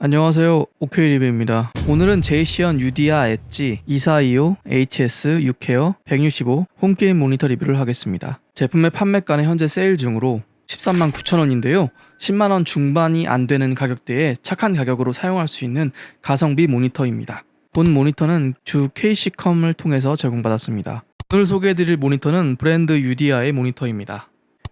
안녕하세요. 오케이 리뷰입니다. 오늘은 제이시언 유디아 엣지 2425 HS 6케어 165 홈게임 모니터 리뷰를 하겠습니다. 제품의 판매가는 현재 세일 중으로 13만 9천원인데요. 10만원 중반이 안 되는 가격대에 착한 가격으로 사용할 수 있는 가성비 모니터입니다. 본 모니터는 주 KC컴을 통해서 제공받았습니다. 오늘 소개해드릴 모니터는 브랜드 유디아의 모니터입니다.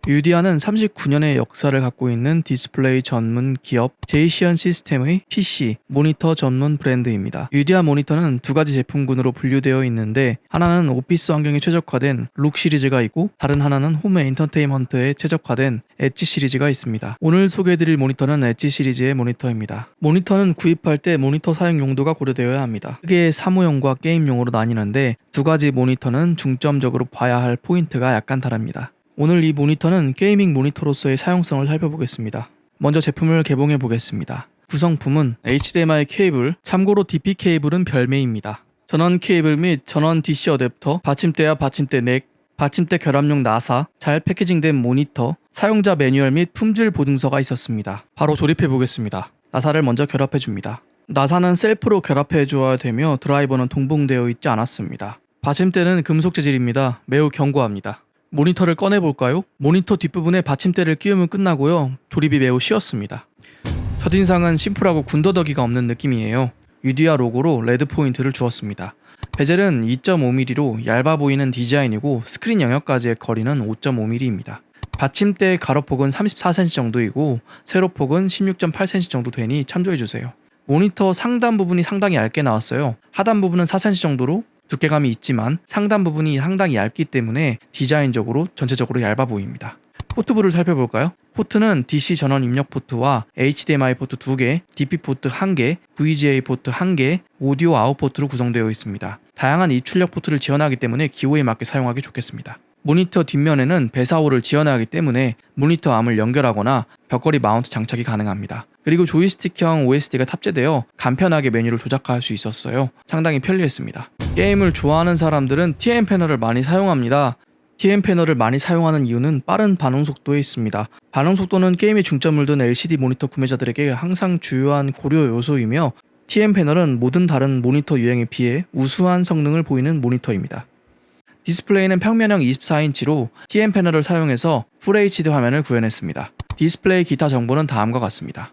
유디아는 39년의 역사를 갖고 있는 디스플레이 전문 기업 제이시언 시스템의 PC 모니터 전문 브랜드입니다. 유디아 모니터는 두 가지 제품군으로 분류되어 있는데 하나는 오피스 환경에 최적화된 룩 시리즈가 있고 다른 하나는 홈 엔터테인먼트에 최적화된 엣지 시리즈가 있습니다. 오늘 소개해드릴 모니터는 엣지 시리즈의 모니터입니다. 모니터는 구입할 때 모니터 사용 용도가 고려되어야 합니다. 크게 사무용과 게임용으로 나뉘는데 두 가지 모니터는 중점적으로 봐야 할 포인트가 약간 다릅니다. 오늘 이 모니터는 게이밍 모니터로서의 사용성을 살펴보겠습니다. 먼저 제품을 개봉해 보겠습니다. 구성품은 HDMI 케이블, 참고로 DP 케이블은 별매입니다. 전원 케이블 및 전원 DC 어댑터, 받침대와 받침대 넥, 받침대 결합용 나사, 잘 패키징된 모니터, 사용자 매뉴얼 및 품질 보증서가 있었습니다. 바로 조립해 보겠습니다. 나사를 먼저 결합해 줍니다. 나사는 셀프로 결합해 주어야 되며 드라이버는 동봉되어 있지 않았습니다. 받침대는 금속 재질입니다. 매우 견고합니다. 모니터를 꺼내 볼까요? 모니터 뒷부분에 받침대를 끼우면 끝나고요. 조립이 매우 쉬웠습니다. 첫인상은 심플하고 군더더기가 없는 느낌이에요. 유디아 로고로 레드 포인트를 주었습니다. 베젤은 2.5mm로 얇아 보이는 디자인이고 스크린 영역까지의 거리는 5.5mm입니다. 받침대의 가로폭은 34cm 정도이고 세로폭은 16.8cm 정도 되니 참조해주세요. 모니터 상단 부분이 상당히 얇게 나왔어요. 하단 부분은 4cm 정도로 두께감이 있지만 상단 부분이 상당히 얇기 때문에 디자인적으로 전체적으로 얇아 보입니다. 포트부를 살펴볼까요? 포트는 DC 전원 입력 포트와 HDMI 포트 2개, DP 포트 1개, VGA 포트 1개, 오디오 아웃 포트로 구성되어 있습니다. 다양한 입출력 포트를 지원하기 때문에 기호에 맞게 사용하기 좋겠습니다. 모니터 뒷면에는 배사호를 지원하기 때문에 모니터 암을 연결하거나 벽걸이 마운트 장착이 가능합니다. 그리고 조이스틱형 OSD가 탑재되어 간편하게 메뉴를 조작할 수 있었어요. 상당히 편리했습니다. 게임을 좋아하는 사람들은 TN 패널을 많이 사용합니다. TN 패널을 많이 사용하는 이유는 빠른 반응 속도에 있습니다. 반응 속도는 게임에 중점을 둔 LCD 모니터 구매자들에게 항상 주요한 고려 요소이며 TN 패널은 모든 다른 모니터 유형에 비해 우수한 성능을 보이는 모니터입니다. 디스플레이는 평면형 24인치로 TN 패널을 사용해서 풀 HD 화면을 구현했습니다. 디스플레이 기타 정보는 다음과 같습니다.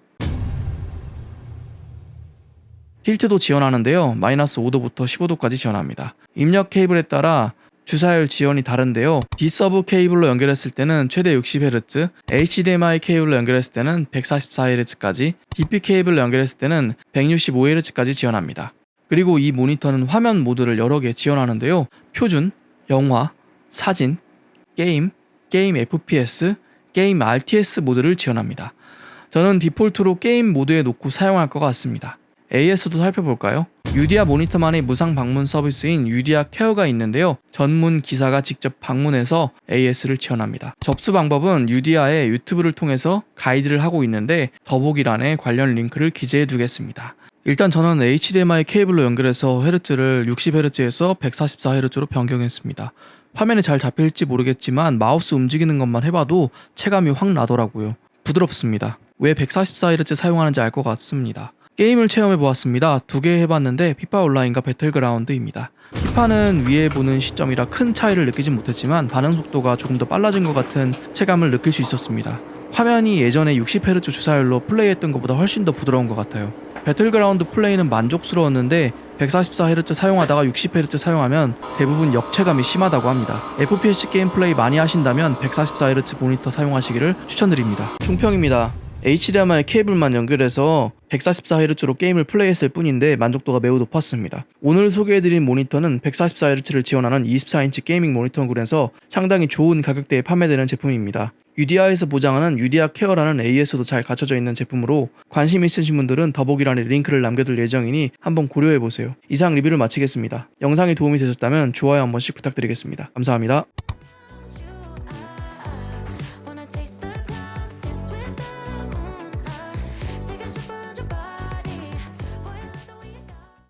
틸트도 지원하는데요. 마이너스 5도부터 15도까지 지원합니다. 입력 케이블에 따라 주사율 지원이 다른데요. D서브 케이블로 연결했을 때는 최대 60Hz, HDMI 케이블로 연결했을 때는 144Hz까지, DP 케이블로 연결했을 때는 165Hz까지 지원합니다. 그리고 이 모니터는 화면 모드를 여러 개 지원하는데요. 표준, 영화, 사진, 게임, 게임 FPS, 게임 RTS 모드를 지원합니다. 저는 디폴트로 게임 모드에 놓고 사용할 것 같습니다. AS도 살펴볼까요? 유디아 모니터만의 무상 방문 서비스인 유디아 케어가 있는데요. 전문 기사가 직접 방문해서 AS를 지원합니다. 접수 방법은 유디아의 유튜브를 통해서 가이드를 하고 있는데 더보기란에 관련 링크를 기재해 두겠습니다. 일단 저는 HDMI 케이블로 연결해서 헤르츠를 60Hz에서 144Hz로 변경했습니다. 화면에 잘 잡힐지 모르겠지만 마우스 움직이는 것만 해봐도 체감이 확 나더라고요. 부드럽습니다. 왜 144Hz 사용하는지 알 것 같습니다. 게임을 체험해 보았습니다. 두 개 해봤는데 피파 온라인과 배틀그라운드입니다. 피파는 위에 보는 시점이라 큰 차이를 느끼진 못했지만 반응 속도가 조금 더 빨라진 것 같은 체감을 느낄 수 있었습니다. 화면이 예전에 60Hz 주사율로 플레이했던 것보다 훨씬 더 부드러운 것 같아요. 배틀그라운드 플레이는 만족스러웠는데 144Hz 사용하다가 60Hz 사용하면 대부분 역체감이 심하다고 합니다. FPS 게임 플레이 많이 하신다면 144Hz 모니터 사용하시기를 추천드립니다. 총평입니다. HDMI 케이블만 연결해서 144Hz로 게임을 플레이했을 뿐인데 만족도가 매우 높았습니다. 오늘 소개해드린 모니터는 144Hz를 지원하는 24인치 게이밍 모니터군에서 상당히 좋은 가격대에 판매되는 제품입니다. 유디아에서 보장하는 유디아 케어라는 AS도 잘 갖춰져 있는 제품으로 관심 있으신 분들은 더보기란에 링크를 남겨둘 예정이니 한번 고려해보세요. 이상 리뷰를 마치겠습니다. 영상이 도움이 되셨다면 좋아요 한 번씩 부탁드리겠습니다. 감사합니다.